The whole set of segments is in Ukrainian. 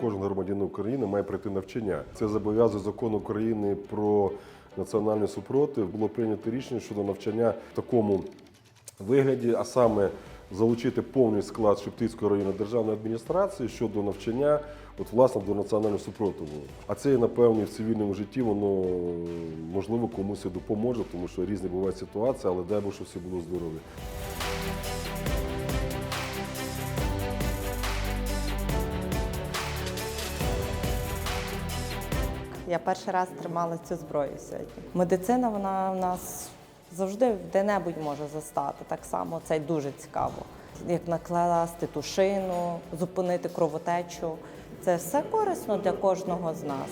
Кожен громадянин України має пройти навчання. Це зобов'язує закон України про національний супротив. Було прийнято рішення щодо навчання в такому вигляді, а саме залучити повний склад Шептицької районної державної адміністрації щодо навчання, от власне до національного супротиву. А це напевно в цивільному житті воно можливо комусь і допоможе, тому що різні бувають ситуації, але дай Бог, щоб всі було здорові. Я перший раз тримала цю зброю сьогодні. Медицина вона в нас завжди де-небудь може застати. Так само це дуже цікаво. Як накласти тушину, зупинити кровотечу. Це все корисно для кожного з нас.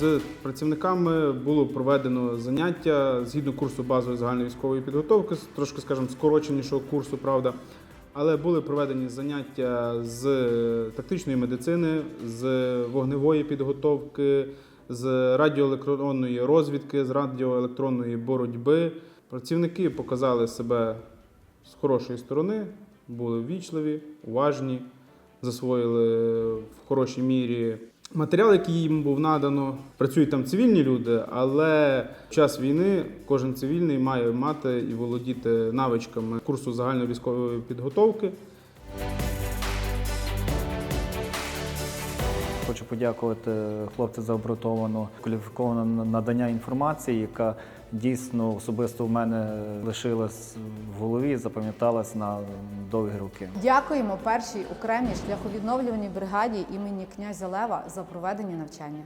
З працівниками було проведено заняття згідно курсу базової загальної військової підготовки, трошки, скажімо, скороченішого курсу, правда. Але були проведені заняття з тактичної медицини, з вогневої підготовки, з радіоелектронної розвідки, з радіоелектронної боротьби. Працівники показали себе з хорошої сторони, були ввічливі, уважні, засвоїли в хорошій мірі матеріал, який їм був надано. Працюють там цивільні люди, але в час війни кожен цивільний має мати і володіти навичками курсу загальної військової підготовки. Хочу подякувати хлопцям за обґрунтовану кваліфіковану надання інформації, яка дійсно особисто в мене лишилась в голові, запам'яталась на довгі роки. Дякуємо першій окремій шляховідновлюваній бригаді імені князя Лева за проведення навчання.